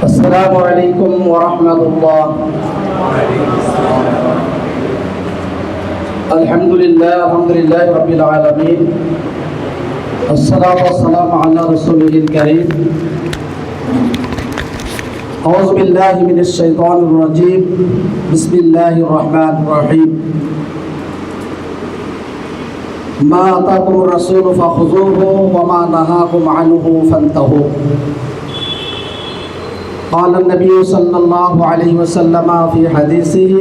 السلام عليكم ورحمة الله. الحمد لله الحمد لله رب العالمين. الصلاة والسلام على رسوله الكريم. أعوذ بالله من الشيطان الرجيم. بسم الله الرحمن الرحيم. ما آتاكم الرسول فخذوه وما نهاكم عنه فانتهوا. قال النبي صلى الله عليه وسلم في حديثه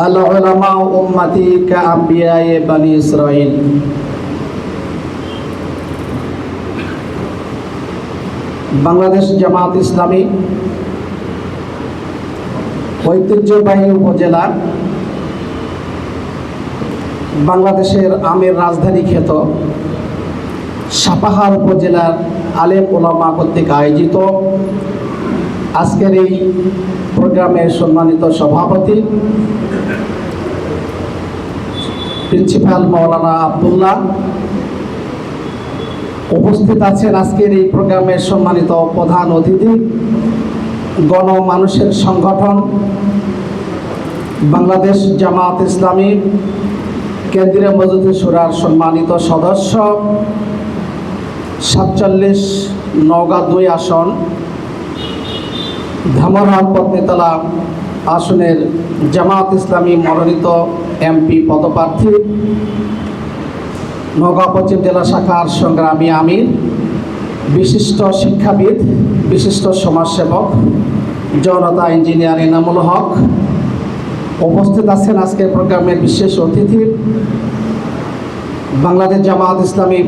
العلماء أمتي كأنبياء بني إسرائيل বাংলাদেশ জামাত ইসলামী ঐতিহ্যবাহী উপজেলা বাংলাদেশের আমের রাজধানী খ্যাত সাপাহার উপজেলার আলেম ওলামা কর্তৃক আয়োজিত আজকের এই প্রোগ্রামের সম্মানিত সভাপতি, প্রিন্সিপাল মৌলানা আবদুল্লাহ উপস্থিত আছেন আজকের এই প্রোগ্রামের সম্মানিত প্রধান অতিথি, গণমানুষের সংগঠন, বাংলাদেশ জামাত ইসলামী, কেন্দ্রীয় মজুদি সুরার সম্মানিত সদস্য সাতচল্লিশ নওগাঁ দুই আসন ধামরহাট পত্নীতলা আসনের জামাত ইসলামী মনোনীত এমপি পদপ্রার্থী, নওগাঁ পশ্চিম জেলা শাখার সংগ্রামী আমির, বিশিষ্ট শিক্ষাবিদ, বিশিষ্ট সমাজসেবক, জনতা ইঞ্জিনিয়ার এনামুল হক। উপস্থিত আছেন আজকের প্রোগ্রামের বিশেষ অতিথি, বাংলাদেশ জামাত ইসলামী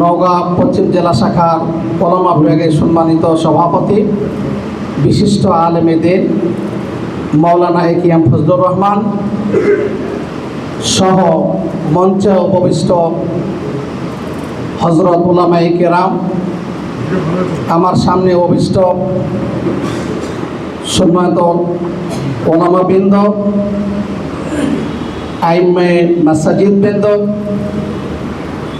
নওগাঁ পশ্চিম জেলা শাখার কলমা বিভাগের সম্মানিত সভাপতি, বিশিষ্ট আলেমে আলেমেদের মৌলানা একিয়াম ফজলুর রহমান সহ মঞ্চে উপবিষ্ট হজরত উলামাই কেরাম, আমার সামনে অভিষ্ট সম্মানিত ওলামাবৃন্দ আইমে মাসাজিদ বৃন্দ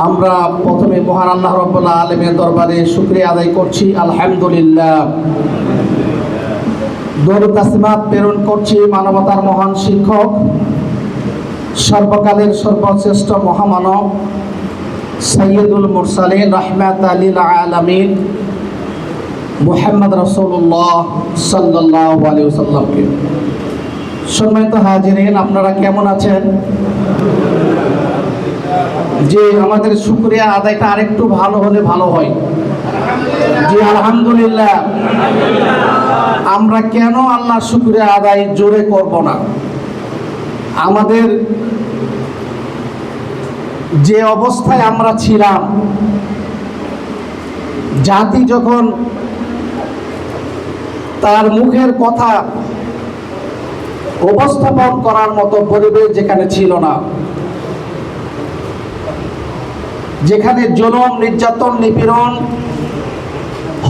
আমরা প্রথমে মহান আল্লাহ রব্বুল্লাহ আলমের দরবারে শুক্রিয়া আদায় করছি, আলহামদুলিল্লাহ। দৌড় তাসিমাত প্রেরণ করছি মানবতার মহান শিক্ষক, সর্বকালের সর্বশ্রেষ্ঠ মহামানব সৈয়দুল মুরসালিন রহমাত আলীল আলমিন, মুহাম্মদ রসুল্লাহ সাল্লাহ সম্মানিত হাজিরিন, আপনারা কেমন আছেন? যে আমাদের শুক্রিয়া আদায়টা আরেকটু ভালো হলে ভালো হয়। জি আলহামদুলিল্লাহ, আমরা কেন আল্লাহ শুক্রিয়া আদায় জোরে করব না? আমাদের যে অবস্থায় আমরা ছিলাম, জাতি যখন তার মুখের কথা উপস্থাপন করার মতো পরিবেশ যেখানে ছিল না যেখানে জনম, নির্যাতন, নিপীড়ন,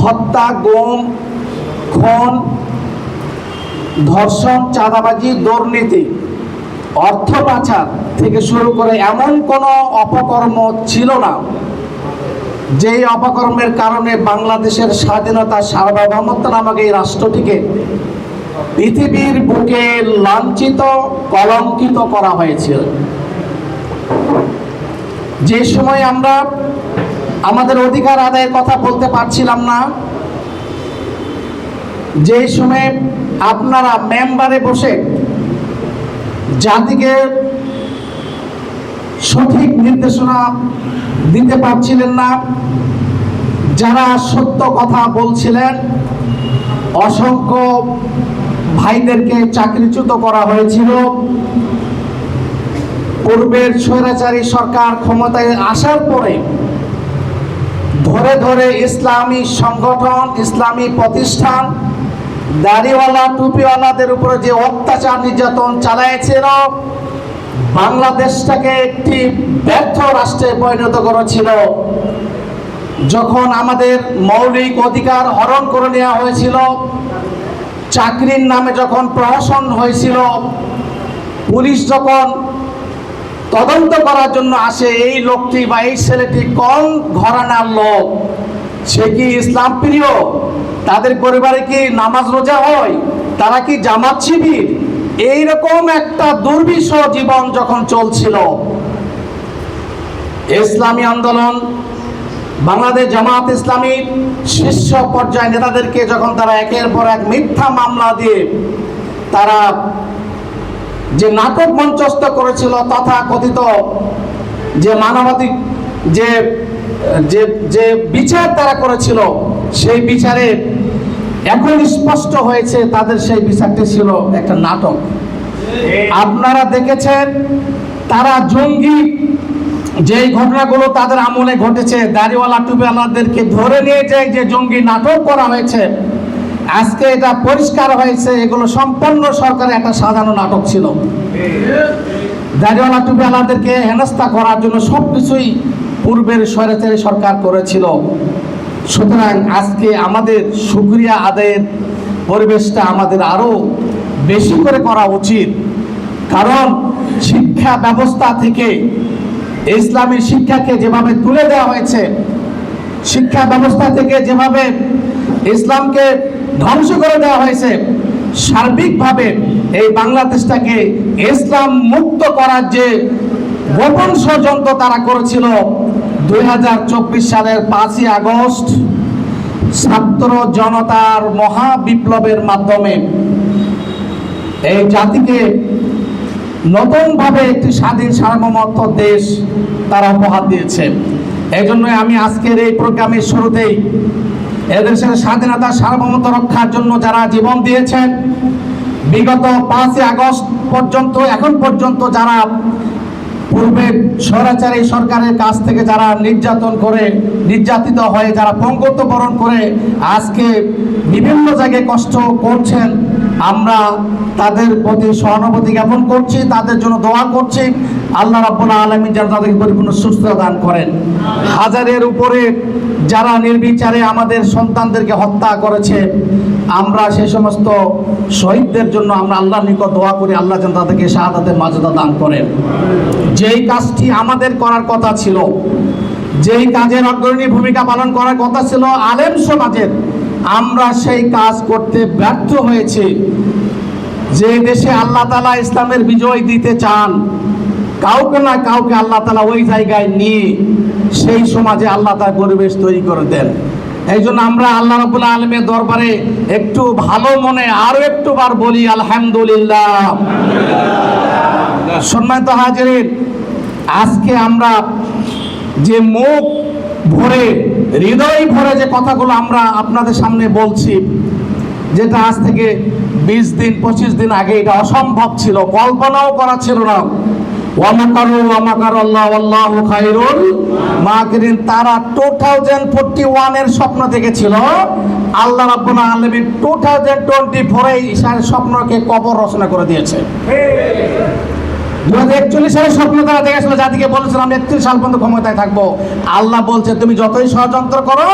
হত্যা, গম, খুন, ধর্ষণ, চাঁদাবাজি, দুর্নীতি, অর্থ পাচার থেকে শুরু করে এমন কোনো অপকর্ম ছিল না যেই অপকর্মের কারণে বাংলাদেশের স্বাধীনতা সার্বভৌমত্ব নামক এই রাষ্ট্রটিকে পৃথিবীর বুকে লাঞ্ছিত, কলঙ্কিত করা হয়েছিল। যে সময় আমরা আমাদের অধিকার আদায়ের কথা বলতে পারছিলাম না, যে সময় আপনারা মেম্বারে বসে জাতিকে সঠিক নির্দেশনা দিতে পারছিলেন না, যারা সত্য কথা বলছিলেন, অসংখ্য ভাইদেরকে চাকরিচ্যুত করা হয়েছিল। পূর্বের স্বৈরাচারী সরকার ক্ষমতায় আসার পরে ধরে ধরে ইসলামী সংগঠন, ইসলামী প্রতিষ্ঠান, দাড়িওয়ালা, টুপিওয়ালাদের উপরে যে অত্যাচার নির্যাতন চালাইছিল, বাংলাদেশটাকে একটি ব্যর্থ রাষ্ট্রে পরিণত করেছিল। যখন আমাদের মৌলিক অধিকার হরণ করে নেওয়া হয়েছিল, চাকরির নামে যখন প্রহসন হয়েছিল, পুলিশ যখন তদন্ত করার জন্য আসে এই লোকটি বা এই ছেলেটি কোন ঘরানার লোক। সে কি ইসলাম প্রিয়? তাদের পরিবারে কি নামাজ রোজা হয়? তারা কি জামাত শিবির? এইরকম একটা দুর্বিষহ জীবন যখন চলছিল। ইসলামী আন্দোলন, বাংলাদেশ জামাত ইসলামী শীর্ষ পর্যায়ে নেতাদেরকে যখন তারা একের পর এক মিথ্যা মামলা দিয়ে তারা যে নাটক মঞ্চস্থ করেছিল তথা কথিত যে মানবাধিক যে যে যে বিচার তারা করেছিল, সেই বিচারে এখন স্পষ্ট হয়েছে তাদের সেই বিচারটি ছিল একটা নাটক। আপনারা দেখেছেন, তারা জঙ্গি, যেই ঘটনাগুলো তাদের আমলে ঘটেছে, দাড়িওয়ালা টুপিওয়ালাদেরকে ধরে নিয়ে যায় যে জঙ্গি নাটক করা হয়েছে। আজকে এটা পরিষ্কার হয়েছে, এগুলো সম্পূর্ণ সরকারের একটা সাজানো নাটক ছিল। দাড়িওয়ালা টুপিওয়ালাদেরকে হেনস্থা করার জন্য সব কিছুই পূর্বের স্বৈরাচারী সরকার করেছিল। সুতরাং আজকে আমাদের সুক্রিয়া আদায়ের পরিবেশটা আমাদের আরও বেশি করে করা উচিত। কারণ শিক্ষা ব্যবস্থা থেকে ইসলামী শিক্ষাকে যেভাবে তুলে দেওয়া হয়েছে, শিক্ষা ব্যবস্থা থেকে যেভাবে ইসলামকে ধ্বংস করে দেওয়া হয়েছে। সার্বিকভাবে এই বাংলাদেশটাকে ইসলাম মুক্ত করার যে গোপন ষড়যন্ত্র তারা করেছিল দু হাজার চব্বিশ সালের পাঁচই আগস্ট, ছাত্র জনতার মহা বিপ্লবের মাধ্যমে এই জাতিকে নতুনভাবে একটি স্বাধীন সার্বভৌমত্ব দেশ তারা উপহার দিয়েছে। এই আমি আজকের এই প্রোগ্রামের শুরুতেই এদেশের স্বাধীনতা, সার্বভৌমত্ব রক্ষার জন্য যারা জীবন দিয়েছেন, বিগত পাঁচই আগস্ট পর্যন্ত, এখন পর্যন্ত যারা পূর্বে স্বৈরাচারী সরকারের কাছ থেকে যারা নির্যাতন করে, নির্যাতিত হয়ে, যারা পঙ্গত্ব বরণ করে, আজকে বিভিন্ন জায়গায় কষ্ট করছেন, আমরা তাদের প্রতি সহানুভূতি জ্ঞাপন করছি, তাদের জন্য দোয়া করছি। আল্লাহ রাব্বুল আলমী যেন তাদেরকে পরিপূর্ণ সুস্থতা দান করেন। হাজারের উপরে যারা নির্বিচারে আমাদের সন্তানদেরকে হত্যা করেছে, আমরা সে সমস্ত শহীদদের জন্য আমরা আল্লাহর নিকট দোয়া করি, আল্লাহ যেন তাদেরকে শাহাদাতের মর্যাদা দান করেন। যেই কাজটি আমাদের করার কথা ছিল, যেই কাজের অগ্রণী ভূমিকা পালন করার কথা ছিল আলেম সমাজের, আমরা সেই কাজ করতে ব্যর্থ হয়েছি। যে দেশে আল্লাহ তালা ইসলামের বিজয় দিতে চান, কাউকে না কাউকে আল্লাহ তালা ওই জায়গায় নিয়ে সেই সমাজে আল্লাহ তার পরিবেশ তৈরি করে দেন। এই জন্য আমরা আল্লাহ রবুল্লা আলমের দরবারে একটু ভালো মনে আরও একটু বার বলি, আলহামদুলিল্লাহ। সম্মানিত হাজির আজকে আমরা যে মুখ ভরে, হৃদয় ভরে যে কথাগুলো আমরা আপনাদের সামনে বলছি, যেটা আজ থেকে বিশ দিন, পঁচিশ দিন আগে এটা অসম্ভব ছিল, কল্পনাও করা ছিল না। তারা টু থাউজেন্ড ওয়ানের স্বপ্ন দেখেছিল। আল্লাহ টু থাউজেন্ড টোয়েন্টি ফোরে স্বপ্নকে কবর রচনা করে দিয়েছে। দু হাজার স্বপ্ন তারা সাল পর্যন্ত ক্ষমতায় থাকব। আল্লাহ বলছে, তুমি যতই ষড়যন্ত্র করো,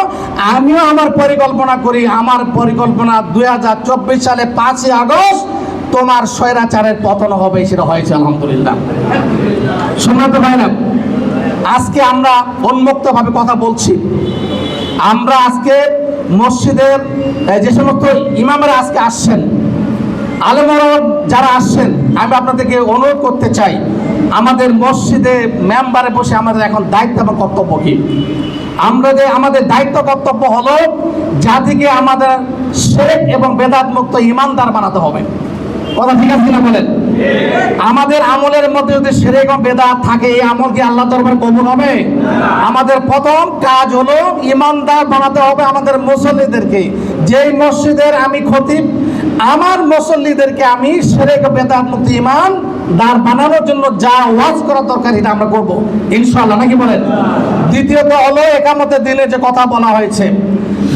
আমিও আমার পরিকল্পনা করি। আমার পরিকল্পনা দুই হাজার চব্বিশ সালে পাঁচই আগস্ট তোমার স্বৈরাচারের পতন হবে, সেটা হয়েছে, আলহামদুলিল্লাহ। শুনতে ভাই না আজকে আমরা উন্মুক্তভাবে কথা বলছি। আমরা আজকে মসজিদের যে সমস্ত ইমামরা আজকে আসছেন, আলেমরা যারা আসছেন, আমি আপনাদেরকে অনুরোধ করতে চাই, আমাদের মসজিদে মেম্বারে বসে আমাদের এখন দায়িত্ব এবং কর্তব্য কি? আমরা যে আমাদের দায়িত্ব, কর্তব্য হলো, জাতিকে আমাদের শেখ এবং বেদাত মুক্ত ইমানদার বানাতে হবে। কথা ঠিক আছে কিনা বলেন? আমাদের আমলের মধ্যে যদি সেরেক এবং বেদাত থাকে, এই আমল কি আল্লাহ দরবার কবুল হবে? আমাদের প্রথম কাজ হলো ইমানদার বানাতে হবে আমাদের মুসল্লিদেরকে। যেই মসজিদের আমি খতিব, আমার মুসল্লিদেরকে আমি সেরেক বেদাত মুক্ত ইমান দার বানানোর জন্য যা ওয়াজ করা দরকার, এটা আমরা করব। ইনশাআল্লাহ, নাকি বলেন? দ্বিতীয়ত হলো একামতের দিনে যে কথা বলা হয়েছে,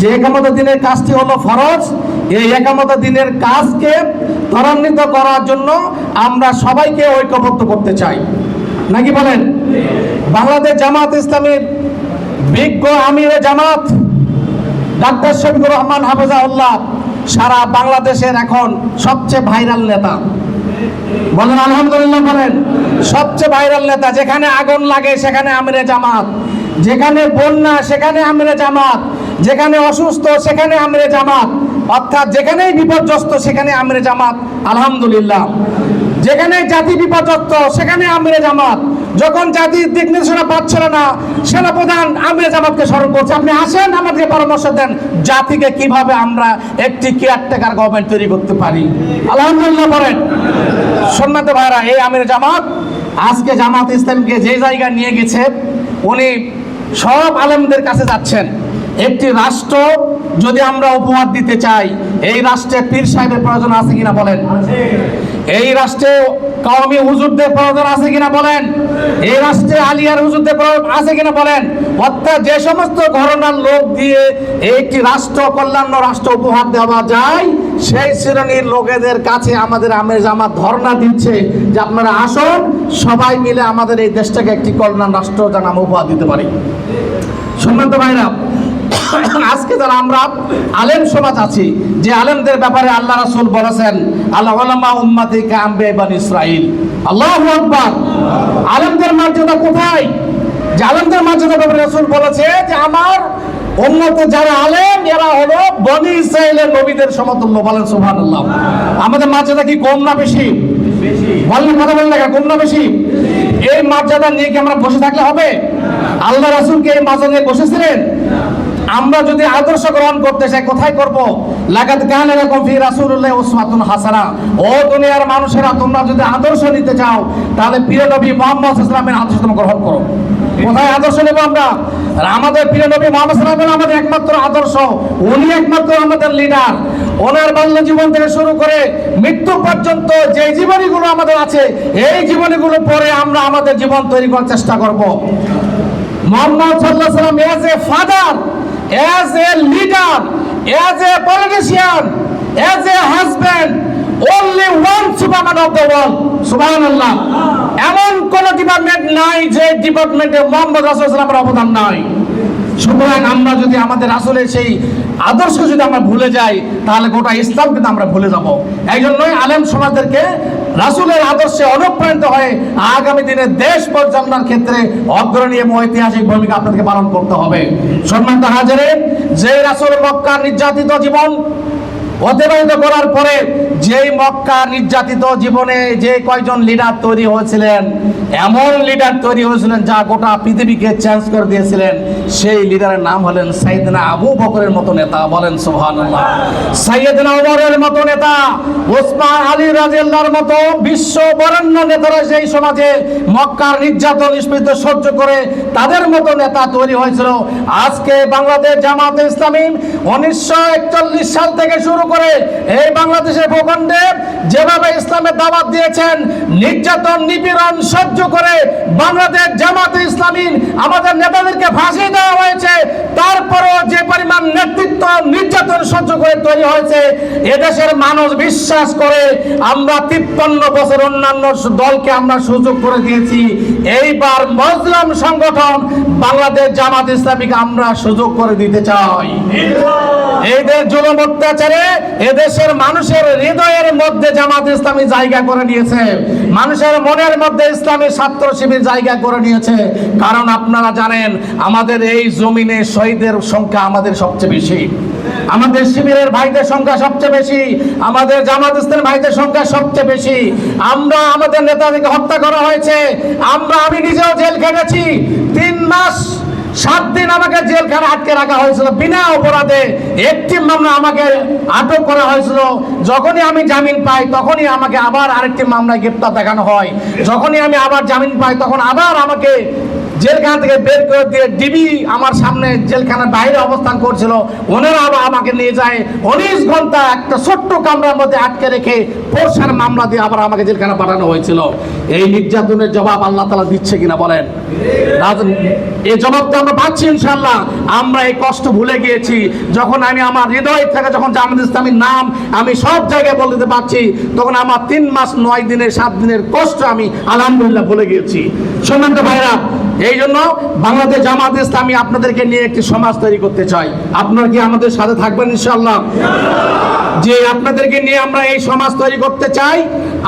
যে একামত দিনের কাজটি হলো ফরজ এই একামত দিনের কাজকে ত্বরান্বিত করার জন্য আমরা সবাইকে ঐক্যবদ্ধ করতে চাই। নাকি বলেন? বাংলাদেশ জামাত ইসলামের বিজ্ঞ আমিরে জামাত ডাক্তার শফিকুর রহমান হাফেজাউল্লাহ সারা বাংলাদেশের এখন সবচেয়ে ভাইরাল নেতা। বলেন, আলহামদুলিল্লাহ বলেন, সবচেয়ে ভাইরাল নেতা, যেখানে আগুন লাগে সেখানে আমিরে জামাত। যেখানে বন্যা সেখানে আমরে জামাত। যেখানে অসুস্থ সেখানে আমরে জামাত। অর্থাৎ যেখানেই বিপর্যস্ত, সেখানে আমরে জামাত, আলহামদুলিল্লাহ। যেখানে জাতি বিপর্যস্ত, সেখানে আমরে জামাত। যখন জাতির দিক নির্দেশনা পাচ্ছিল না, সেনাপ্রধান আমরে জামাতকে স্মরণ করছে। আপনি আসেন, আমাদেরকে পরামর্শ দেন, জাতিকে কীভাবে আমরা একটি কেয়ারটেকার গভর্নমেন্ট তৈরি করতে পারি। আলহামদুলিল্লাহ বলেন সম্মানিত ভাইরা, এই আমির জামাত, আজকে জামাত ইসলামকে যে জায়গায় নিয়ে গেছে, উনি সব আলেমদের কাছে যাচ্ছেন। একটি রাষ্ট্র যদি আমরা উপহার দিতে চাই, এই রাষ্ট্রে পীর সাহেবের প্রয়োজন আছে কিনা বলেন? এই রাষ্ট্রে কওমি হুজুরদের প্রয়োজন আছে কিনা বলেন? এই রাষ্ট্রে আলিয়ার হুজুরদের প্রয়োজন আছে কিনা বলেন? অর্থাৎ যে সমস্ত ঘটনার লোক দিয়ে একটি রাষ্ট্র, কল্যাণ রাষ্ট্র উপহার দেওয়া যায়, সেই শ্রেণির লোকেদের কাছে আমাদের আমের জামাত ধর্ণা দিচ্ছে যে আপনারা আসুন, সবাই মিলে আমাদের এই দেশটাকে একটি কল্যাণ রাষ্ট্র যেন আমরা উপহার দিতে পারি। সম্মানিত ভাইরা আজকে যারা আমরা আলেম সমাজ আছি, যে আলেমদের ব্যাপারে আল্লাহ রাসুল বলেছেন আল্লাহ উম্মাতি কাম্বে বান ইসরাইল আল্লাহু আকবার। আলেমদের মর্যাদা কোথায়? যে আলেমদের মর্যাদা ব্যাপারে রাসূল বলেছে যে আমার উম্মতে যারা আলেম, এরা হলো বনি ইসরাইলের নবীদের সমতুল্য, বলেন সুবহানাল্লাহ। আমাদের মর্যাদা কি কম না বেশি? বললেন কথা বললেন না কম না বেশি? এই মর্যাদা নিয়ে কি আমরা বসে থাকলে হবে? আল্লাহ রাসূলকে এই মর্যাদা নিয়ে বসেছিলেন? আমরা যদি আদর্শ গ্রহণ করতে চাই, কোথায় করব? লাগাত কান এরকম ফি রাসূলুল্লাহ উসমাতুন হাসানা। ও দুনিয়ার মানুষেরা, তোমরা যদি আদর্শ নিতে চাও, তাহলে প্রিয় নবী মুহাম্মদ ওয়াসাল্লামের আদর্শ তোমরা গ্রহণ করো। কোথায় আদর্শ নেব আমরা? আমাদের প্রিয় নবী মোহাম্মদ ওয়াসাল্লাম আমাদের একমাত্র আদর্শ, উনি একমাত্র আমাদের লিডার ওনার বাল্য জীবন থেকে শুরু করে মৃত্যু পর্যন্ত যে জীবনীগুলো আমাদের আছে, এই জীবনীগুলো পরে আমরা আমাদের জীবন তৈরি করার চেষ্টা করব। মোহাম্মদ সাল্লাল্লাহু আলাইহি ওয়াসাল্লাম as a father as a leader, as a politician, as a husband, only one superman of the world, subhanallah. এমন কোন ডিপার্টমেন্ট নাই যে ডিপার্টমেন্টে মোহাম্মদ রাসূলের অবদান নাই সুতরাং আমরা যদি আমাদের আসলে সেই আদর্শ যদি আমরা ভুলে যাই তাহলে গোটা ইসলাম কিন্তু আমরা ভুলে যাব এই জন্যই আলেম সমাজদেরকে রাসূলের আদর্শে অনুপ্রাণিত হয়ে আগামী দিনে দেশ পরিচালনার ক্ষেত্রে অগ্রণী এবং ঐতিহাসিক ভূমিকা আপনাদেরকে পালন করতে হবে। সম্মানিত হাজারে, যে রাসুল মক্কার নির্যাতিত জীবন অতিবাহিত করার পরে যেই মক্কা নির্যাতিত জীবনে যে কয়জন লিডার তৈরি হয়েছিলেন, এমন লিডার তৈরি হয়েছিলেন যা গোটা পৃথিবীকে চেঞ্জ করে দিয়েছিলেন। সেই লিডারের নাম হলেন সাইয়েদনা আবু বকরের মতো নেতা, বলেন সুবহানাল্লাহ। সাইয়েদনা মতো নেতা, ওসমান আলী রাজিয়াল্লাহর মতো বিশ্ব বরেণ্য নেতারা সেই সমাজে মক্কার নির্যাতন নিষ্পৃত সহ্য করে তাদের মতো নেতা তৈরি হয়েছিল। আজকে বাংলাদেশ জামাতে ইসলামী উনিশশো একচল্লিশ সাল থেকে শুরু করে এই বাংলাদেশের ভূখণ্ডে যেভাবে ইসলামের দাওয়াত দিয়েছেন, নির্যাতন, নিপীড়ন সহ্য করে বাংলাদেশ জামাতে ইসলামী আমাদের নেতাদেরকে ফাঁসি দেওয়া হয়েছে। তারপরও যে পরিমাণ নেতৃত্ব, নির্যাতন সহ্য করে তৈরি হয়েছে, এদেশের মানুষ বিশ্বাস করে আমরা তিপ্পান্ন বছর অন্যান্য দলকে আমরা সুযোগ করে দিয়েছি। এইবার মজলাম সংগঠন বাংলাদেশ জামাত ইসলামীকে আমরা সুযোগ করে দিতে চাই। এদের জুলুম অত্যাচারে এদেশের মানুষের হৃদয়ের মধ্যে জামাত ইসলামী জায়গা করে নিয়েছে। মানুষের মনের মধ্যে ইসলামী ছাত্র শিবির জায়গা করে নিয়েছে। কারণ আপনারা জানেন, আমাদের এই জমিনে শহীদের সংখ্যা আমাদের সবচেয়ে বেশি। আমাদের শিবিরের ভাইদের সংখ্যা সবচেয়ে বেশি। আমাদের জামাত ইসলামের ভাইদের সংখ্যা সবচেয়ে বেশি। আমরা আমাদের নেতাদেরকে হত্যা করা হয়েছে। আমরা আমি নিজেও জেল খেটেছি। তিন মাস সাত দিন আমাকে জেলখানে আটকে রাখা হয়েছিল। বিনা অপরাধে একটি মামলা আমাকে আটক করা হয়েছিল। যখনই আমি জামিন পাই, তখনই আমাকে আবার আরেকটি মামলায় গ্রেপ্তার দেখানো হয়। যখনই আমি আবার জামিন পাই, তখন আবার আমাকে জেলখানা থেকে বের করে দিয়ে ডিবি আমার সামনে জেলখানার বাইরে অবস্থান করছিল। ওনারা আবার আমাকে নিয়ে যায়। উনিশ ঘণ্টা একটা ছোট্ট কামরার মধ্যে আটকে রেখে পোরশার মামলা দিয়ে আবার আমাকে জেলখানা পাঠানো হয়েছিল। এই নির্যাতনের জবাব আল্লাহ তালা দিচ্ছে কিনা বলেন? এই জবাবটা আমরা পাচ্ছি ইনশাল্লাহ আমরা এই কষ্ট ভুলে গিয়েছি। যখন আমি আমার হৃদয় থেকে যখন জামাত ইসলামীর নাম আমি সব জায়গায় বলে দিতে পারছি, তখন আমার তিন মাস, নয় দিনের, সাত দিনের কষ্ট আমি আলহামদুলিল্লাহ ভুলে গিয়েছি। সম্মানিত ভাইরা এই জন্য বাংলাদেশ জামাত ইসলামী আপনাদেরকে নিয়ে একটি সমাজ তৈরি করতে চাই। আপনারা কি আমাদের সাথে থাকবেন ইনশাআল্লাহ? যে আপনাদেরকে নিয়ে আমরা এই সমাজ তৈরি করতে চাই,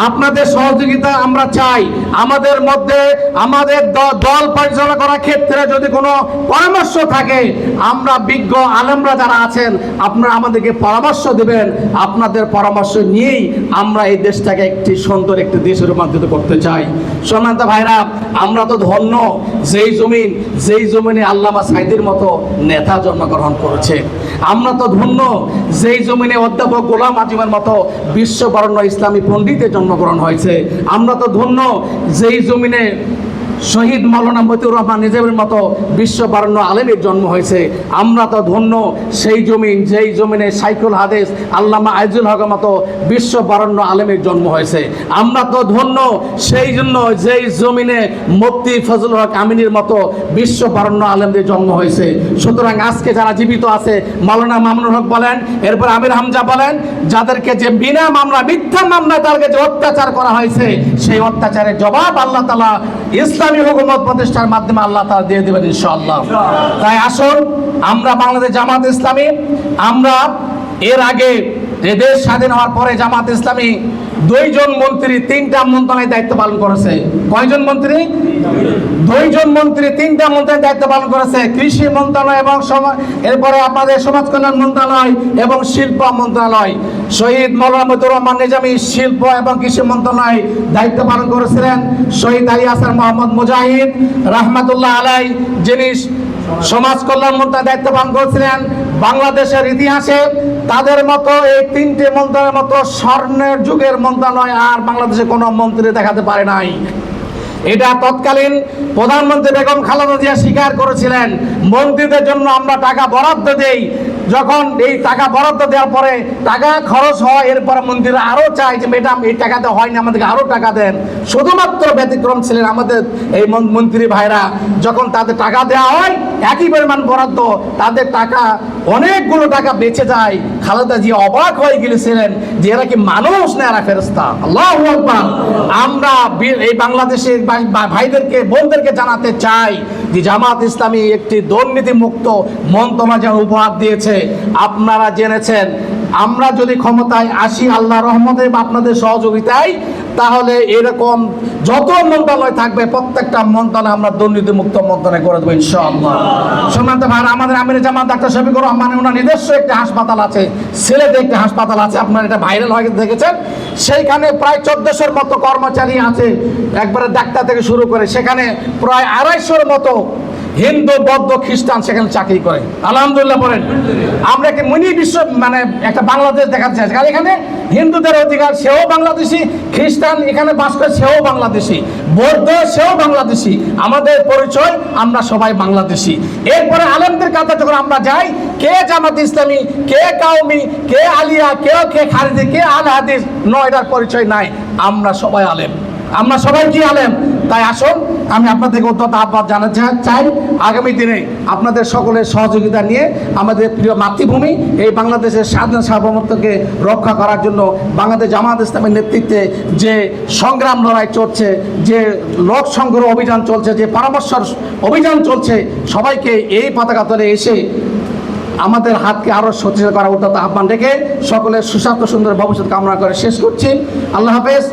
আপনাদের সহযোগিতা আমরা চাই। আমাদের মধ্যে আমাদের দল পরিচালনা করার ক্ষেত্রে যদি কোনো পরামর্শ থাকে, আমরা বিজ্ঞ আলমরা যারা আছেন, আপনারা আমাদেরকে পরামর্শ দেবেন। আপনাদের পরামর্শ নিয়েই আমরা এই দেশটাকে একটি সুন্দর একটি দেশে রূপান্তরিত করতে চাই। সম্মানিত ভাইরা, আমরা তো ধন্য যেই জমিন, যেই জমিনে আল্লামা সাইদের মতো নেতা জন্মগ্রহণ করেছে। আমরা তো ধন্য, যেই জমিনে অধ্যাপক গোলাম আজিমের মতো বিশ্ববরণ্য ইসলামী পণ্ডিতের জন্মগ্রহণ হয়েছে। আমরা তো ধন্য, যেই জমিনে শহীদ মৌলানা মতিউর রহমান নিজামের মতো বিশ্ববরণ্য আলেমের জন্ম হয়েছে। আমরা তো ধন্য সেই জমিন, যেই জমিনে সাইকুল হাদিস, আল্লামা আইজুল হকের মতো বিশ্ববরণ্য আলেমের জন্ম হয়েছে। আমরা তো ধন্য সেই জন্য যেই জমিনে মুফতি ফজল হক আমিনীর মতো বিশ্ববরণ্য আলেমদের জন্ম হয়েছে। সুতরাং আজকে যারা জীবিত আছে মাওলানা মামুনুল হক বলেন, এরপর আমির হামজা বলেন, যাদেরকে যে বিনা মামলা, মিথ্যা মামলায় তাদেরকে যে অত্যাচার করা হয়েছে, সেই অত্যাচারের জবাব আল্লাহ তালা ইসলামী হুকুমত প্রতিষ্ঠার মাধ্যমে আল্লাহ তারা দিয়ে দেবেন ইনশাআল্লাহ। তাই আসুন, আমরা বাংলাদেশ জামাত ইসলামী, আমরা এর আগে যে দেশ স্বাধীন হওয়ার পরে জামাত ইসলামী দুইজন মন্ত্রী তিনটা মন্ত্রণালয় দায়িত্ব পালন করেছে। কয়জন মন্ত্রী? দুইজন মন্ত্রী তিনটা মন্ত্রণালয় দায়িত্ব পালন করেছে। কৃষি মন্ত্রণালয় এবং এরপরে আপনাদের সমাজ কল্যাণ মন্ত্রণালয় এবং শিল্প মন্ত্রণালয়। শহীদ মৌলানা মতুর রহমান নিজামী শিল্প এবং কৃষি মন্ত্রণালয় দায়িত্ব পালন করেছিলেন। শহীদ আলী হাসান মোহাম্মদ মুজাহিদ রাহমাতুল্লাহ আলাই, যিনি সমাজ কল্যাণ মন্ত্রণালয় দায়িত্ব পালন করেছিলেন। বাংলাদেশের ইতিহাসে তাদের মতো এই তিনটে মন্ত্রণালয়ের মতো স্বর্ণের যুগের মন্ত্রণালয় আর বাংলাদেশে কোনো মন্ত্রী দেখাতে পারে নাই। এটা তৎকালীন প্রধানমন্ত্রী বেগম খালেদা জিয়া স্বীকার করেছিলেন, মন্ত্রীদের জন্য আমরা টাকা বরাদ্দ দেই যখন এই টাকা বরাদ্দ দেওয়ার পরে টাকা খরচ হয়, এরপরে মন্ত্রীরা আরও চায় যে, ম্যাডাম, এই টাকাতে হয়নি, আমাদেরকে আরও টাকা দেন। শুধুমাত্র ব্যতিক্রম ছিলেন আমাদের এই মন্ত্রী ভাইরা। যখন তাদের টাকা দেওয়া হয়, একই পরিমাণ বরাদ্দ, তাদের টাকা, অনেকগুলো টাকা বেঁচে যায়। খালেদা জিয়া অবাক হয়ে গিয়েছিলেন যে, এরা কি মানুষ না এরা ফেরস্তা আল্লাহ আমরা এই বাংলাদেশের ভাই- ভাই- ভাইদেরকে, বোনদেরকে জানাতে চাই যে, জামাত ইসলামী একটি দুর্নীতি মুক্ত মন্ত্রণা যেন উপহার দিয়েছে। আপনারা জেনেছেন। আমরা যদি ক্ষমতায় আসি, আল্লাহ রহমতে আপনাদের সহযোগিতায়, তাহলে এরকম যত মন্ত্রণালয় থাকবে, প্রত্যেকটা মন্ত্রণালয় আমরা দুর্নীতি মুক্ত মন্ত্রণালয় করে দেবো, ইনশাআল্লাহ। সম্মানিত ভাই আমাদের আমির জামাত ডাক্তার শফিকুর রহমান ওনার নিজস্ব একটি হাসপাতাল আছে, সিলেটে একটি হাসপাতাল আছে, আপনারা এটা ভাইরাল হয়ে দেখেছেন। সেইখানে প্রায় চোদ্দশোর মতো কর্মচারী আছে, একবারে ডাক্তার থেকে শুরু করে, সেখানে প্রায় আড়াইশোর মতো হিন্দু, বৌদ্ধ, খ্রিস্টান সেখানে চাকরি করে। আলহামদুলিল্লাহ বলেন। আমরা একটি মিনি বিশ্ব মানে একটা বাংলাদেশ দেখাতে চাই। কারণ এখানে হিন্দুদের অধিকার, সেও বাংলাদেশি, খ্রিস্টান এখানে বাস করে, সেও বাংলাদেশি। বৌদ্ধ, সেও বাংলাদেশি। আমাদের পরিচয়, আমরা সবাই বাংলাদেশি। এরপরে আলেমদের কাছে যখন আমরা যাই, কে জামাত ইসলামী, কে কাউমি কে আলিয়া কেউ কে খারিদি কে আল হাদিস নয় এটার পরিচয় নাই। আমরা সবাই আলেম। আমরা সবাই কি আলেম? তাই আসুন, আমি আপনাদেরকে অত্যন্ত আহ্বান জানাতে চাই। আগামী দিনে আপনাদের সকলের সহযোগিতা নিয়ে আমাদের প্রিয় মাতৃভূমি, এই বাংলাদেশের স্বাধীন সার্বভৌমত্বকে রক্ষা করার জন্য বাংলাদেশ জামাত ইসলামের নেতৃত্বে যে সংগ্রাম লড়াই চলছে, যে লোক সংগ্রহ অভিযান চলছে, যে পরামর্শ অভিযান চলছে, সবাইকে এই পতাকা তলে এসে আমাদের হাতকে আরও সচেতন করা উদ্যত আহ্বান রেখে সকলের সুস্বাস্থ্য, সুন্দর ভবিষ্যৎ কামনা করে শেষ করছি। আল্লাহ হাফেজ।